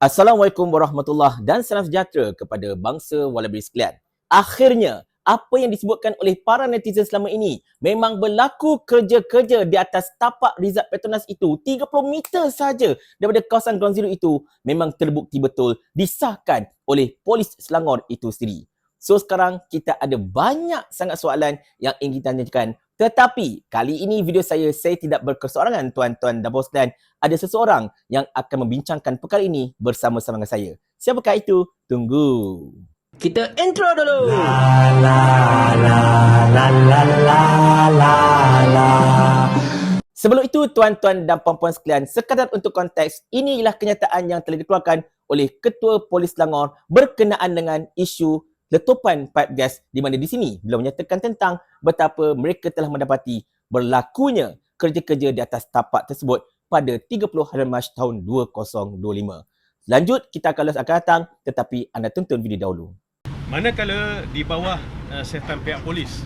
Assalamualaikum warahmatullahi dan salam sejahtera kepada bangsa walabi sekalian. Akhirnya, apa yang disebutkan oleh para netizen selama ini memang berlaku kerja-kerja di atas tapak Rizal Petronas itu 30 meter saja daripada kawasan Ground Zero itu memang terbukti betul disahkan oleh polis Selangor itu sendiri. So sekarang kita ada banyak sangat soalan yang ingin kita tanyakan tetapi kali ini video saya saya tidak berkesorangan tuan-tuan dan bos dan ada seseorang yang akan membincangkan perkara ini bersama-sama dengan saya. Siapakah itu? Tunggu. Kita intro dulu. La la la la la la la la. Sebelum itu tuan-tuan dan puan-puan sekalian, sekadar untuk konteks, ini ialah kenyataan yang telah dikeluarkan oleh Ketua Polis Selangor berkenaan dengan isu letupan pipe gas di mana di sini beliau menyatakan tentang betapa mereka telah mendapati berlakunya kerja-kerja di atas tapak tersebut pada 30 hari Mac tahun 2025. Lanjut kita akan akan datang tetapi anda tonton video dahulu. Manakala di bawah uh, siasatan pihak polis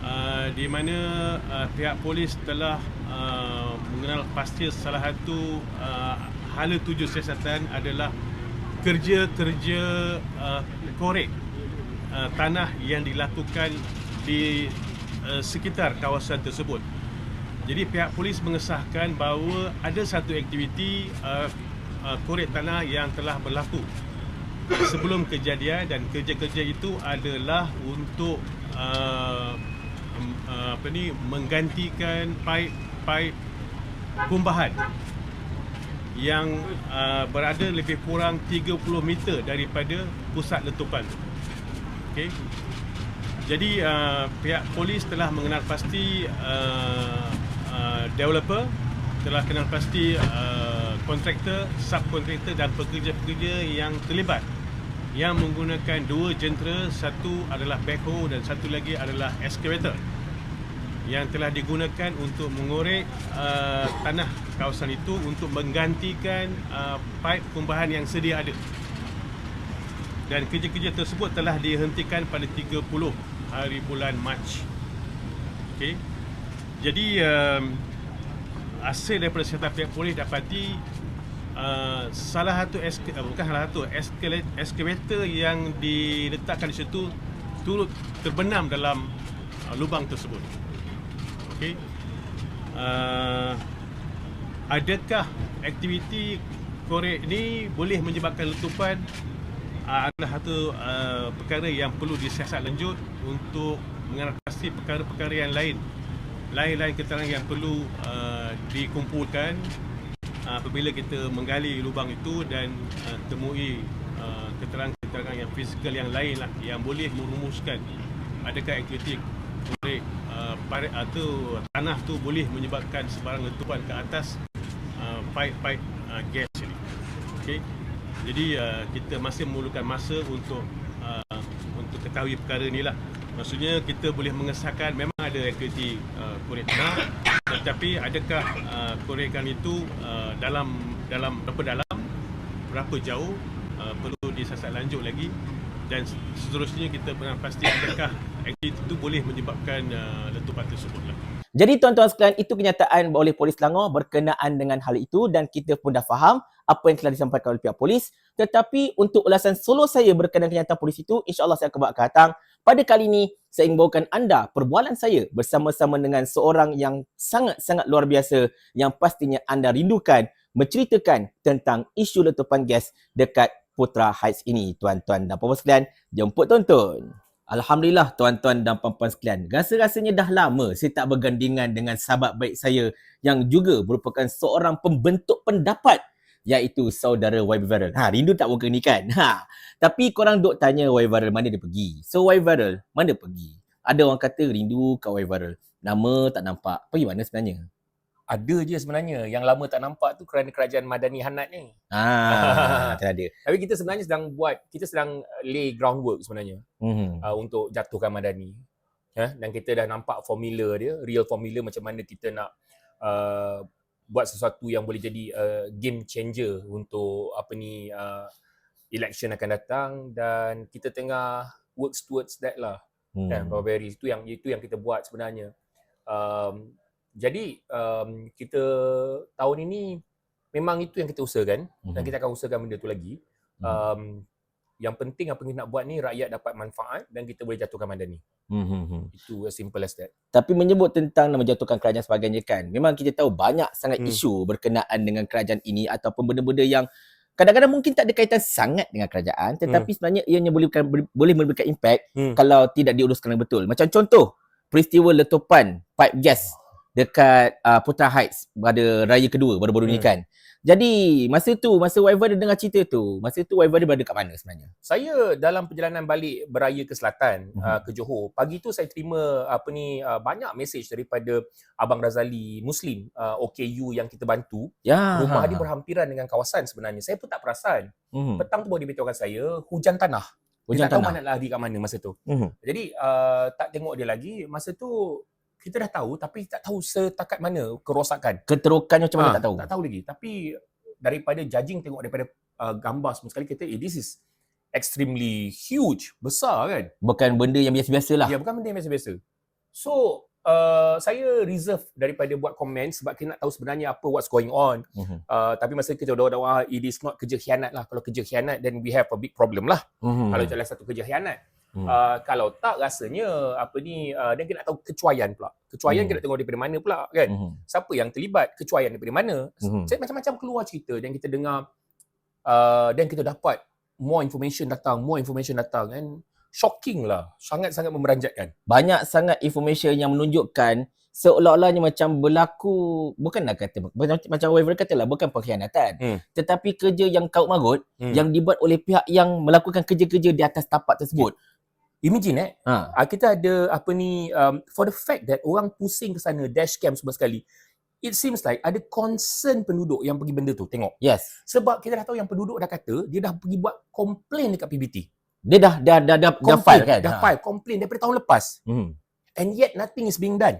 uh, di mana uh, pihak polis telah uh, mengenal pasti salah satu uh, hala tuju siasatan adalah kerja-kerja uh, korek uh, tanah yang dilakukan di uh, sekitar kawasan tersebut. Jadi pihak polis mengesahkan bahawa ada satu aktiviti uh, uh, korek tanah yang telah berlaku sebelum kejadian dan kerja-kerja itu adalah untuk uh, uh, apa ni menggantikan pipe-pipe kumbahan yang uh, berada lebih kurang 30 meter daripada pusat letupan tu. Okey. Jadi uh, pihak polis telah mengenal pasti uh, uh, developer telah kenal pasti uh, kontraktor, subkontraktor dan pekerja-pekerja yang terlibat yang menggunakan dua jentera, satu adalah backhoe dan satu lagi adalah excavator yang telah digunakan untuk mengorek uh, tanah kawasan itu untuk menggantikan uh, pipe kumbahan yang sedia ada. Dan kerja-kerja tersebut telah dihentikan pada 30 hari bulan Mac. Okey. Jadi um, hasil daripada siasatan pihak polis dapati uh, salah satu uh, bukan salah satu excavator yang diletakkan di situ turut terbenam dalam uh, lubang tersebut. Okey. Uh, adakah aktiviti korek ni boleh menyebabkan letupan? Uh, adalah satu uh, perkara yang perlu disiasat lanjut untuk mengatasi perkara-perkara yang lain. Lain-lain keterangan yang perlu uh, dikumpulkan apabila kita menggali lubang itu dan temui keterangan-keterangan yang fizikal yang lain lah yang boleh merumuskan adakah aktiviti korek atau tanah tu boleh menyebabkan sebarang letupan ke atas pipe-pipe uh, gas ini. Okey. Jadi uh, kita masih memerlukan masa untuk uh, untuk ketahui perkara ni lah. Maksudnya kita boleh mengesahkan memang ada aktiviti uh, korek tanah tetapi adakah uh, korekan itu uh, dalam dalam berapa dalam berapa jauh uh, perlu disasat lanjut lagi dan seterusnya kita pernah pasti adakah aktiviti itu boleh menyebabkan uh, letupan tersebut lah. Jadi tuan-tuan sekalian itu kenyataan oleh polis Selangor berkenaan dengan hal itu dan kita pun dah faham apa yang telah disampaikan oleh pihak polis. Tetapi untuk ulasan solo saya berkenaan kenyataan polis itu insya-Allah saya akan bawa ke datang. Pada kali ini saya ingin bawakan anda perbualan saya bersama-sama dengan seorang yang sangat-sangat luar biasa yang pastinya anda rindukan menceritakan tentang isu letupan gas dekat Putra Heights ini tuan-tuan dan puan-puan sekalian. Jemput tonton. Alhamdulillah tuan-tuan dan puan-puan sekalian. Rasa-rasanya dah lama saya tak bergandingan dengan sahabat baik saya yang juga merupakan seorang pembentuk pendapat iaitu saudara YB Viral. Ha, rindu tak muka ni kan? Ha. Tapi korang duk tanya YB Viral mana dia pergi. So YB Viral, mana pergi? Ada orang kata rindu kat YB Viral. Nama tak nampak. Pergi mana sebenarnya? Ada je sebenarnya. Yang lama tak nampak tu kerana kerajaan Madani Hanat ni. Ah, tak ada. Tapi kita sebenarnya sedang buat, kita sedang lay groundwork sebenarnya Mm-hmm. uh, untuk jatuhkan Madani. Ya, dan kita dah nampak formula dia, real formula macam mana kita nak uh, buat sesuatu yang boleh jadi uh, game changer untuk apa ni uh, election akan datang dan kita tengah work towards that lah. Hmm. Kan, itu yang itu yang kita buat sebenarnya. Um, jadi um, kita tahun ini memang itu yang kita usahakan Mhm. dan kita akan usahakan benda tu lagi. Mhm. Um, yang penting apa yang kita nak buat ni rakyat dapat manfaat dan kita boleh jatuhkan Madani. Mhm. Itu as simple as that. Tapi menyebut tentang nak menjatuhkan kerajaan sebagainya kan. Memang kita tahu banyak sangat Hmm. isu berkenaan dengan kerajaan ini ataupun benda-benda yang kadang-kadang mungkin tak ada kaitan sangat dengan kerajaan tetapi sebenarnya ianya boleh boleh memberikan impact Hmm. kalau tidak diuruskan dengan betul. Macam contoh peristiwa letupan pipe gas dekat uh, Putra Heights pada raya kedua baru-baru ni Hmm. kan. Jadi masa tu masa Waiver dia dengar cerita tu, masa tu Waiver dia berada kat mana sebenarnya? Saya dalam perjalanan balik beraya ke selatan Mhm. uh, ke Johor, pagi tu saya terima apa ni uh, banyak mesej daripada Abang Razali Muslim uh, OKU yang kita bantu. Ya. Rumah dia berhampiran dengan kawasan sebenarnya. Saya pun tak perasan. Mhm. Petang tu baru diberitahukan saya hujan tanah. Hujan Dia tak tahu tanah. mana nak lari kat mana masa tu. Mhm. Jadi uh, tak tengok dia lagi. Masa tu kita dah tahu tapi tak tahu setakat mana kerosakan. Keterokannya macam mana Ah, tak tahu. Tak tahu lagi. Tapi daripada judging tengok daripada uh, gambar semua sekali kita eh this is extremely huge, besar kan. Bukan benda yang biasa-biasa lah. Ya bukan benda yang biasa-biasa. So uh, saya reserve daripada buat komen sebab kita nak tahu sebenarnya apa what's going on. Mhm. Uh, tapi masa kita dah dah it is not kerja khianat lah. Kalau kerja khianat then we have a big problem lah. Mhm. Kalau jalan satu kerja khianat. Hmm. Uh, kalau tak rasanya apa ni uh, dan kita nak tahu kecuaian pula. Kecuaian Hmm. kita nak tengok daripada mana pula kan. Mhm. Siapa yang terlibat, kecuaian daripada mana. Saya macam-macam keluar cerita dan kita dengar uh, dan kita dapat more information datang, more information datang and shocking lah. Sangat-sangat memeranjatkan. banyak sangat information yang menunjukkan seolah-olahnya macam berlaku bukan nak kata macam macam Waver katalah bukan pengkhianatan Hmm. tetapi kerja yang kaut marut Hmm. yang dibuat oleh pihak yang melakukan kerja-kerja di atas tapak tersebut. Imagine eh, Ha. uh, kita ada apa ni um, for the fact that orang pusing ke sana dash cam semua sekali. It seems like ada concern penduduk yang pergi benda tu. Tengok. Yes. Sebab kita dah tahu yang penduduk dah kata dia dah pergi buat komplain dekat PBT. Dia dah dah dah dah, dah Complain, file kan. Dah file komplain daripada tahun lepas. Hmm. And yet nothing is being done.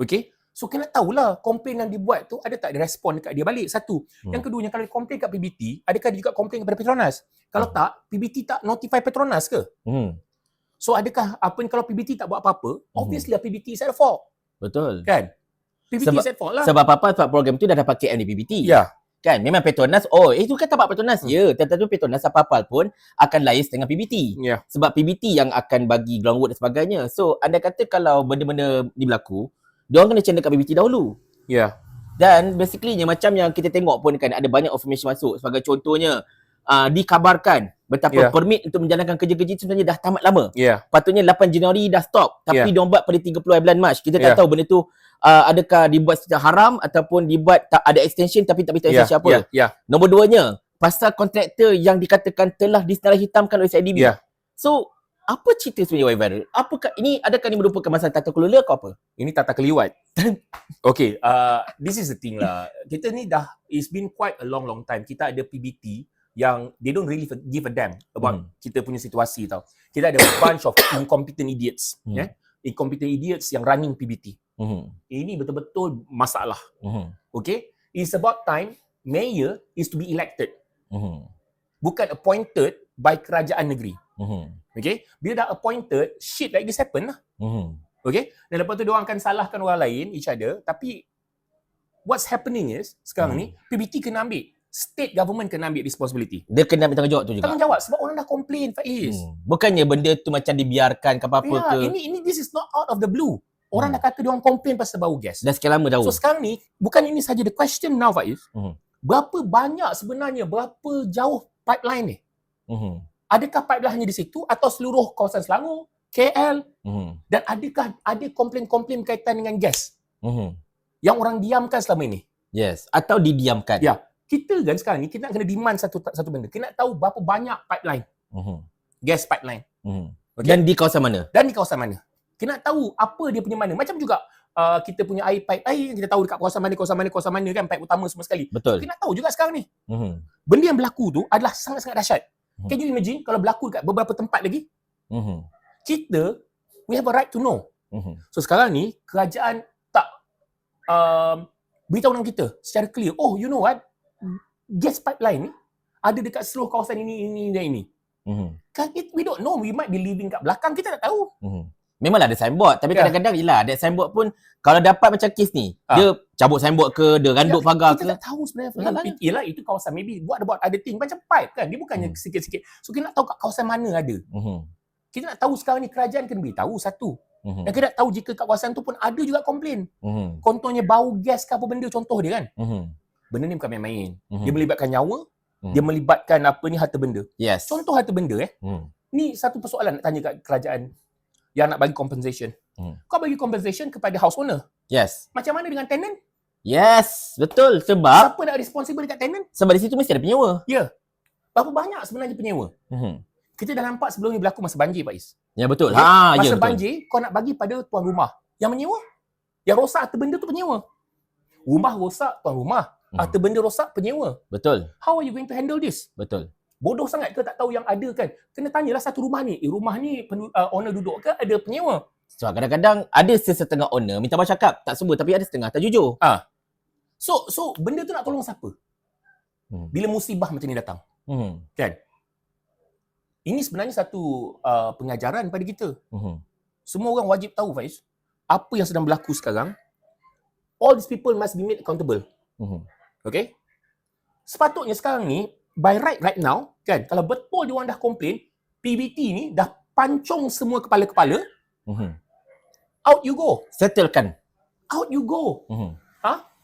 Okay? So kena tahulah komplain yang dibuat tu ada tak dia respon dekat dia balik. Satu. Hmm. Yang keduanya kalau dia komplain kat PBT, adakah dia juga komplain kepada Petronas? Kalau Hmm. tak, PBT tak notify Petronas ke? Hmm. So adakah apa ni kalau PBT tak buat apa-apa, Hmm. obviously lah PBT is at fault, Betul. kan? PBT Sebab- is at fault lah. Sebab apa sebab program tu dah dapat KM di PBT. Ya. Kan memang Petronas oh itu kan tapak Petronas Hmm. ya tetapi Petronas apa-apa pun akan liaise dengan PBT. Ya. sebab PBT yang akan bagi groundwork dan sebagainya. So anda kata kalau benda-benda ni berlaku, dia orang kena channel kat PBT dahulu. Ya. Dan basically macam yang kita tengok pun kan ada banyak information masuk sebagai contohnya uh, dikabarkan betapa Ya. permit untuk menjalankan kerja-kerja itu sebenarnya dah tamat lama. Ya. Patutnya 8 Januari dah stop tapi Ya. dia orang buat pada 30 bulan Mac. Kita tak Ya. tahu benda tu uh, adakah dibuat secara haram ataupun dibuat tak ada extension tapi tak beritahu Ya. extension apa. Ya. Ya. Nombor duanya, pasal kontraktor yang dikatakan telah disenarai hitamkan oleh CIDB. Ya. So, apa cerita sebenarnya Wai Viral? Apakah ini adakah ini merupakan masalah tata kelola atau apa? Ini tata keliwat. okay, uh, this is the thing lah. Kita ni dah, it's been quite a long long time. Kita ada PBT yang they don't really give a damn about Hmm. kita punya situasi tau. Kita ada bunch of incompetent idiots. Hmm. Yeah? Incompetent idiots yang running PBT. Hmm. Ini betul-betul masalah. Hmm. Okay? It's about time mayor is to be elected. Hmm. Bukan appointed by kerajaan negeri. Hmm. Okay? Bila dah appointed, shit like this happen lah. Hmm. Okay? Dan lepas tu dia orang akan salahkan orang lain, each other. Tapi what's happening is, sekarang Hmm. ni, PBT kena ambil. State government kena ambil responsibility. Dia kena ambil tanggungjawab tu juga. Tanggungjawab sebab orang dah complain, Faiz. Hmm. Bukannya benda tu macam dibiarkan ke apa-apa Ya, ke. ini ini this is not out of the blue. Orang Hmm. dah kata dia orang complain pasal bau gas. Dah sekian lama tahu. So sekarang ni, bukan ini saja the question now, Faiz. Hmm. Berapa banyak sebenarnya, berapa jauh pipeline ni? Hmm. Adakah pipeline hanya di situ atau seluruh kawasan Selangor, KL Hmm. dan adakah ada komplain-komplain berkaitan dengan gas Hmm. yang orang diamkan selama ini? Yes. Atau didiamkan. Ya. Kita kan sekarang ni kita nak kena demand satu satu benda. Kita nak tahu berapa banyak pipeline, Hmm. gas pipeline Hmm. Okay. Dan di kawasan mana? dan di kawasan mana. Kita nak tahu apa dia punya mana. Macam juga uh, kita punya air pipe air kita tahu dekat kawasan mana, kawasan mana, kawasan mana kan pipe utama semua sekali. Betul. Kita nak tahu juga sekarang ni. Hmm. Benda yang berlaku tu adalah sangat-sangat dahsyat. Hmm. Can you imagine kalau berlaku dekat beberapa tempat lagi? Hmm. Kita we have a right to know. Hmm. So sekarang ni kerajaan tak um, beritahu dengan kita secara clear. Oh, you know what? Gas pipeline ni ada dekat seluruh kawasan ini, ini dan ini. Hmm. Kan it, we don't know. We might be living kat belakang. Kita tak tahu. Hmm. Memanglah ada signboard tapi Ya. kadang-kadang yelah ada signboard pun kalau dapat macam kes ni Ah. dia cabut signboard ke dia randuk Ya, pagar kita ke tak tahu sebenarnya Yalah, Yalah, it, Yelah itu kawasan Maybe buat buat ada thing Macam pipe kan Dia bukannya Hmm. sikit-sikit So kita nak tahu kat kawasan mana ada Mhm. Kita nak tahu sekarang ni Kerajaan kena beritahu Satu Mhm. Dan kita nak tahu Jika kat kawasan tu pun Ada juga komplain Mhm. Contohnya bau gas ke apa benda Contoh dia kan Mhm. Benda ni bukan main-main Mhm. Dia melibatkan nyawa Hmm. Dia melibatkan apa ni harta benda Yes. Contoh harta benda eh Hmm. Ni satu persoalan nak tanya kat kerajaan Yang nak bagi compensation Hmm. Kau bagi compensation kepada house owner Yes. Macam mana dengan tenant Yes, betul sebab Siapa nak responsible dekat tenant sebab di situ mesti ada penyewa. Berapa banyak sebenarnya penyewa Mhm. Kita dah nampak sebelum ni berlaku masa banjir Pak Is. Ya betul. Okey, Ha, ya Masa betul. banjir kau nak bagi pada tuan rumah yang menyewa. Yang rosak harta benda tu penyewa. Rumah rosak tuan rumah, Hmm. harta benda rosak penyewa. Betul. How are you going to handle this? Betul. Bodoh sangat ke tak tahu yang ada kan? Kena tanyalah satu rumah ni. Eh rumah ni penu, uh, owner duduk ke ada penyewa? So kadang-kadang ada sesetengah owner minta abang cakap tak semua tapi ada setengah tak jujur. So so benda tu nak tolong siapa? Hmm. Bila musibah macam ni datang. Mhm. Ini sebenarnya satu uh, pengajaran pada kita. Mhm. Semua orang wajib tahu Faiz, apa yang sedang berlaku sekarang. All these people must be made accountable. Mhm. Okay? Sepatutnya sekarang ni, by right right now, kan, kalau betul dia orang dah komplain, PBT ni dah pancung semua kepala-kepala, Mhm. out you go. Settlekan. Out you go. Mhm.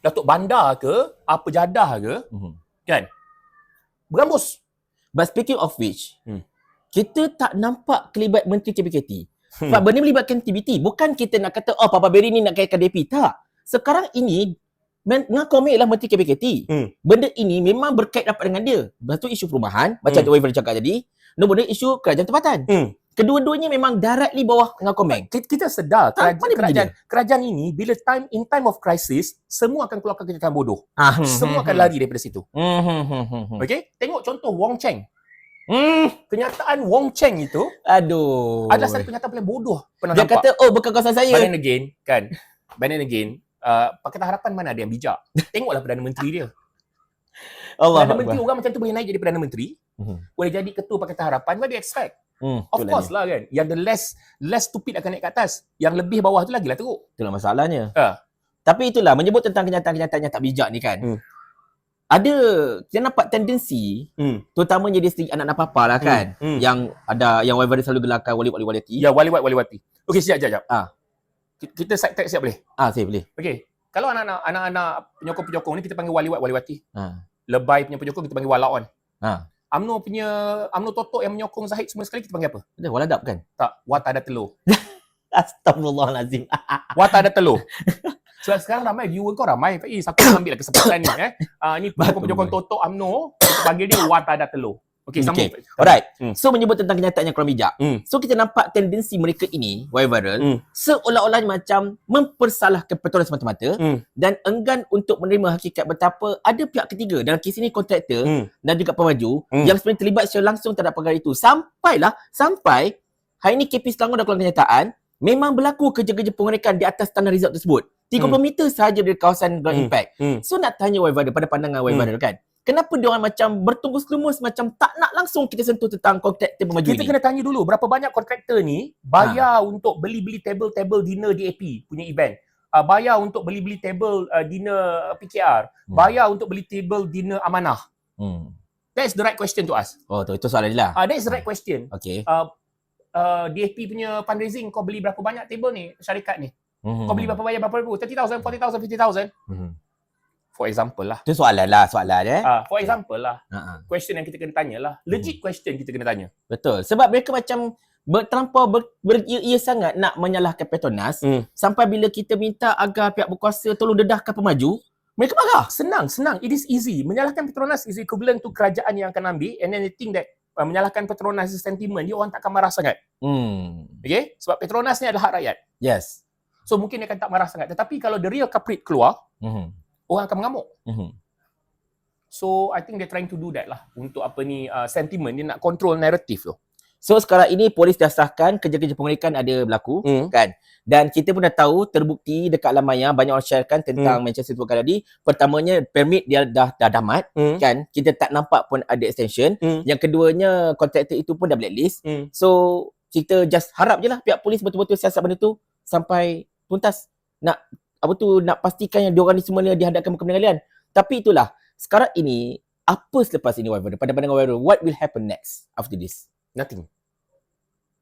Datuk Bandar ke, apa jadah ke, Mhm. berambus. But speaking of which, Hmm. kita tak nampak kelibat Menteri KPKT. Hmm. Sebab benda melibatkan TBT. Bukan kita nak kata, oh Papa Berry ni nak kaitkan DP. Tak. Sekarang ini, men- mengaku ambil lah Menteri KPKT. Hmm. Benda ini memang berkait rapat dengan dia. Lepas tu isu perumahan, macam Hmm. hmm. Waiver cakap tadi. Nombor dua, isu kerajaan tempatan. Hmm. Kedua-duanya memang directly bawah mengaku ambil. Kita, kita sedar Tak, kerajaan, kerajaan, kerajaan ini bila time in time of crisis semua akan keluarkan kenyataan bodoh. Ah, hmm, Semua hmm, akan hmm. lari daripada situ. Hmm, hmm, hmm, hmm, hmm. Okey? Tengok contoh Wong Cheng. Hmm. Kenyataan Wong Cheng itu Aduh. adalah satu kenyataan paling bodoh pernah Dia nampak. kata, oh bukan kawasan saya. But then again, kan? But then again, uh, Pakatan Harapan mana ada yang bijak? Tengoklah Perdana Menteri dia. Allah Perdana Menteri orang macam tu boleh naik jadi Perdana Menteri, Mhm. boleh jadi ketua Pakatan Harapan, what do you expect? Hmm, Of course lah kan. Yang the less less stupid akan naik ke atas. Yang lebih bawah tu lagi lah teruk. Itulah masalahnya. Ha. Tapi itulah menyebut tentang kenyataan-kenyataan yang tak bijak ni kan. Hmm. Ada kita nampak tendensi Hmm. terutamanya dia sendiri anak-anak papa lah kan. Hmm. Yang ada yang wifi selalu gelarkan wali wali wali Ya, wali wat wali wati. Okey, sekejap, sekejap. Ah. Ki- Kita side track siap boleh? Ah, saya boleh. Okey. Kalau anak-anak anak-anak penyokong-penyokong ni kita panggil wali wat wali wati. Ha. Lebay punya penyokong kita panggil walaon. Ha. UMNO punya UMNO Totok yang menyokong Zahid semua sekali kita panggil apa? Ada waladap kan? Tak, wata ada telur. Astagfirullahalazim. Wata ada telur. Sebab sekarang ramai viewer kau ramai. Faiz, aku nak ambil lah kesempatan ni eh. Uh, ni penyokong-penyokong Totok UMNO, kita panggil dia wata ada telur. Okey, sambung. Okay. Alright. Hmm. So menyebut tentang kenyataan yang kurang bijak. Hmm. So kita nampak tendensi mereka ini, Y viral, Hmm. seolah-olah macam mempersalahkan Petronas semata-mata Hmm. dan enggan untuk menerima hakikat betapa ada pihak ketiga dalam kes ini kontraktor Hmm. dan juga pemaju Hmm. yang sebenarnya terlibat secara langsung terhadap perkara itu. Sampailah, sampai hari ini KP Selangor dah keluar kenyataan, memang berlaku kerja-kerja pengerikan di atas tanah resort tersebut. 30 Hmm. meter sahaja dari kawasan ground Hmm. impact. Hmm. So nak tanya Waivader pada pandangan Waivader kan, kenapa dia orang macam bertunggus-lumus macam tak nak langsung kita sentuh tentang kontraktor pemaju Kita ini? kena tanya dulu berapa banyak kontraktor ni bayar untuk beli-beli table-table dinner DAP punya event. Uh, bayar untuk beli-beli table uh, dinner PKR. Hmm. Bayar untuk beli table dinner amanah. Hmm. That's the right question to ask. Oh tu, itu soalan dia lah. Uh, that's the right question. Okay. Uh, uh, DAP punya fundraising kau beli berapa banyak table ni syarikat ni? Hmm. Kau beli berapa bayar berapa ribu? 30,000, 40,000, 50,000? Hmm. For example lah. Itu soalan lah, soalan eh. Uh, for example lah. Ha-ha. Question yang kita kena tanya lah. Legit question kita kena tanya. Betul. Sebab mereka macam ber, terlampau ber, beria sangat nak menyalahkan Petronas Hmm. sampai bila kita minta agar pihak berkuasa tolong dedahkan pemaju, mereka marah. Senang, senang. It is easy. Menyalahkan Petronas is equivalent to kerajaan yang akan ambil and then they think that uh, menyalahkan Petronas is sentiment, dia orang takkan marah sangat. Hmm. Okay? Sebab Petronas ni adalah hak rakyat. Yes. So mungkin dia akan tak marah sangat. Tetapi kalau the real culprit keluar, Hmm. Orang akan mengamuk. Hmm. So I think they're trying to do that lah. Untuk apa ni, uh, sentiment. Dia nak control narrative tu. So sekarang ini polis dah sahkan kerja-kerja pengerikan ada berlaku Hmm. kan. Dan kita pun dah tahu terbukti dekat alam maya banyak orang sharekan tentang Manchester Super tadi. Pertamanya permit dia dah dah damat Hmm. kan. Kita tak nampak pun ada extension. Hmm. Yang keduanya kontraktor itu pun dah blacklist. Hmm. So kita just harap je lah pihak polis betul-betul siasat benda tu sampai tuntas. Nak apa tu nak pastikan yang diorang ni semua ni dihadapkan ke pengadilan. Tapi itulah, sekarang ini apa selepas ini Wyvern? Pada pandangan Wyvern, what will happen next after this? Nothing.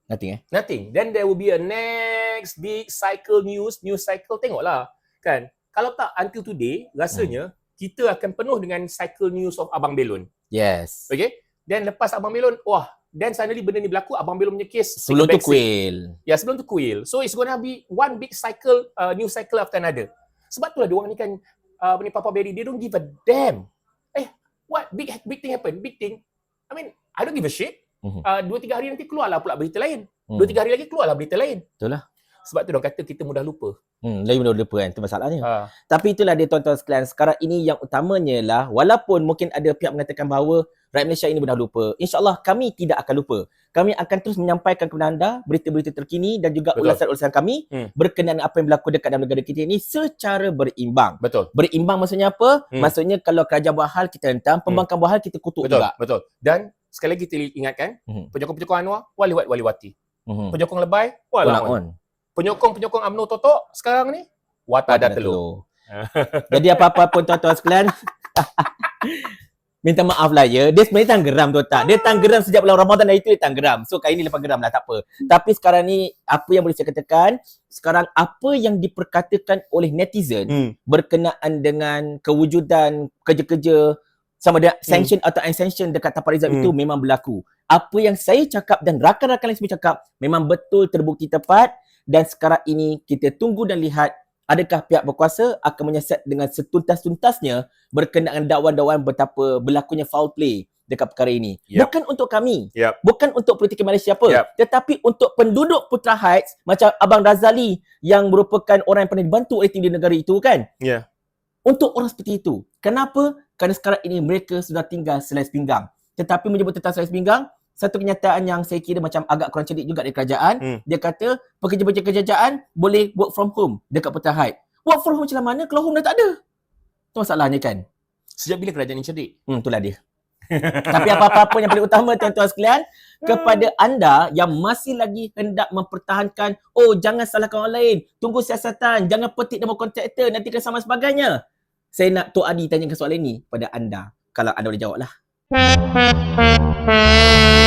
Nothing eh? Nothing. Then there will be a next big cycle news, news cycle. Tengoklah. Kan? Kalau tak until today, rasanya kita akan penuh dengan cycle news of Abang Belon. Yes. Okay? Then lepas Abang Belon, wah, then suddenly benda ni berlaku, Abang Belon punya case. Sebelum tu kuil. Ya, sebelum tu kuil. So it's gonna be one big cycle, uh, news cycle after another. Sebab tu lah diorang ni kan, uh, ni Papa Berry, they don't give a damn. Eh, what big big thing happen? Big thing. I mean, I don't give a shit. Mhm. Uh, dua tiga hari nanti keluarlah pula berita lain. Hmm. Dua tiga hari lagi keluarlah berita lain. Betul lah. Sebab tu orang kata kita mudah lupa. Hmm, lagi benda lupa kan, itu masalahnya. Ha. Tapi itulah dia tuan-tuan sekalian, sekarang ini yang utamanya lah, walaupun mungkin ada pihak mengatakan bahawa rakyat Malaysia ini mudah lupa, insyaAllah kami tidak akan lupa. Kami akan terus menyampaikan kepada anda berita-berita terkini dan juga ulasan-ulasan kami Hmm. berkenaan apa yang berlaku dekat dalam negara kita ini secara berimbang. Betul. Berimbang maksudnya apa? Hmm. Maksudnya kalau kerajaan buat hal kita hentam, pembangkang buat hal kita kutuk Betul. juga. Betul. Dan sekali lagi kita ingatkan, Mhm. penyokong-penyokong Anwar, waliwat waliwati. Mhm. Penyokong lebay, walawan. On. Penyokong-penyokong UMNO Totok sekarang ni, wata ada telur. Jadi apa-apa pun tuan-tuan sekalian, minta maaf lah ya. Dia sebenarnya tanggeram tu tak. Dia tanggeram sejak bulan Ramadan hari tu dia tanggeram. So kali ni lepas geram lah tak apa. Tapi sekarang ni apa yang boleh saya katakan, sekarang apa yang diperkatakan oleh netizen Hmm. berkenaan dengan kewujudan kerja-kerja sama ada sanction atau unsanction dekat Rizal Hmm. itu memang berlaku. Apa yang saya cakap dan rakan-rakan lain semua cakap memang betul terbukti tepat dan sekarang ini kita tunggu dan lihat adakah pihak berkuasa akan menyiasat dengan setuntas-tuntasnya berkenaan dakwaan-dakwaan betapa berlakunya foul play dekat perkara ini. Yap. Bukan untuk kami. Yap. Bukan untuk politik Malaysia apa. Yap. Tetapi untuk penduduk Putra Heights macam Abang Razali yang merupakan orang yang pernah dibantu oleh tinggi negara itu kan. Ya. Untuk orang seperti itu. Kenapa? Kerana sekarang ini mereka sudah tinggal selais pinggang. Tetapi menyebut tentang selais pinggang, satu kenyataan yang saya kira macam agak kurang cerdik juga dari kerajaan. Hmm. Dia kata pekerja-pekerja kerajaan boleh work from home dekat Putra Heights. Work from home macam mana kalau home dah tak ada? Itu masalahnya kan? Sejak bila kerajaan ni cerdik? Hmm, itulah dia. Tapi apa-apa pun yang paling utama tuan-tuan sekalian, kepada anda yang masih lagi hendak mempertahankan, oh jangan salahkan orang lain, tunggu siasatan, jangan petik nama kontraktor, nanti kena sama sebagainya. Saya nak Tok Adi tanyakan soalan ini pada anda. Kalau anda boleh jawab lah.